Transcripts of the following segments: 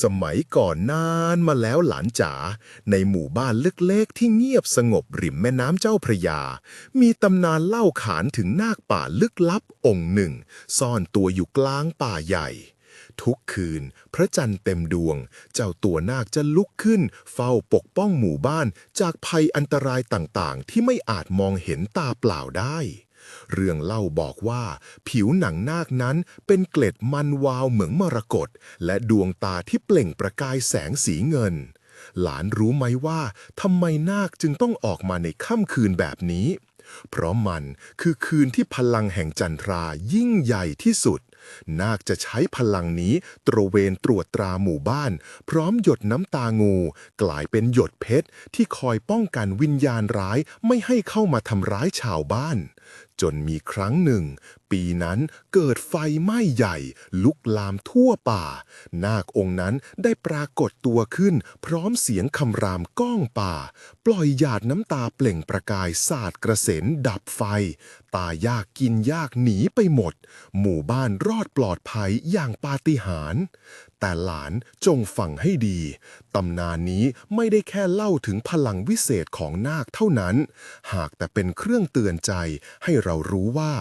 สมัยก่อนนานมาแล้วหลานจ๋าในหมู่บ้านเล็กๆ ที่เงียบสงบริมแม่น้ำเจ้าพระยา มีตำนานเล่าขานถึงนาคป่าลึกลับองค์หนึ่ง ซ่อนตัวอยู่กลางป่าใหญ่ ทุกคืน พระจันทร์เต็มดวง เจ้าตัวนาคจะลุกขึ้น เฝ้าปกป้องหมู่บ้านจากภัยอันตรายต่างๆ ที่ไม่อาจมองเห็นตาเปล่าได้ เรื่องเล่าบอกว่า ผิวหนังนาคนั้นเป็นเกล็ดมันวาวเหมือนมรกตและดวงตาที่เปล่งประกายแสงสีเงิน หลานรู้ไหมว่าทำไมนาคจึงต้องออกมาในค่ำคืนแบบนี้ เพราะมันคือคืนที่พลังแห่งจันทรายิ่งใหญ่ที่สุดนาคจะใช้พลังนี้ตระเวนตรวจตราหมู่บ้าน พร้อมหยดน้ำตางู กลายเป็นหยดเพชรที่คอยป้องกันวิญญาณร้ายไม่ให้เข้ามาทำร้ายชาวบ้าน จนมีครั้งหนึ่ง ปีนั้นเกิดไฟไหม้ใหญ่ ลุกลามทั่วป่า นาคองค์นั้นได้ปรากฏตัวขึ้น พร้อมเสียงคำรามก้องป่า ปล่อยหยาดน้ำตาเปล่งประกายสาดกระเซ็นดับไฟ ตายากกินยากหนีไปหมด หมู่บ้านรอดปลอดภัยอย่างปาฏิหาริย์ แต่หลานจงฟังให้ดี ตำนานนี้ไม่ได้แค่เล่าถึงพลังวิเศษของนาคเท่านั้น หากแต่เป็นเครื่องเตือนใจให้เรารู้ว่า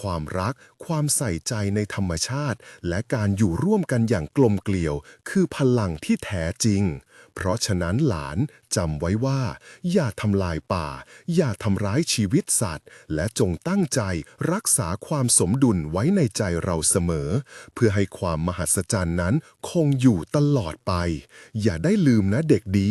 ความรัก ความใส่ใจในธรรมชาติ และการอยู่ร่วมกันอย่างกลมเกลียว คือพลังที่แท้จริง เพราะฉะนั้นหลานจำไว้ว่า อย่าทำลายป่า อย่าทำร้ายชีวิตสัตว์ และจงตั้งใจรักษาความสมดุลไว้ในใจเราเสมอ เพื่อให้ความมหัศจรรย์นั้นคงอยู่ตลอดไป อย่าได้ลืมนะเด็กดี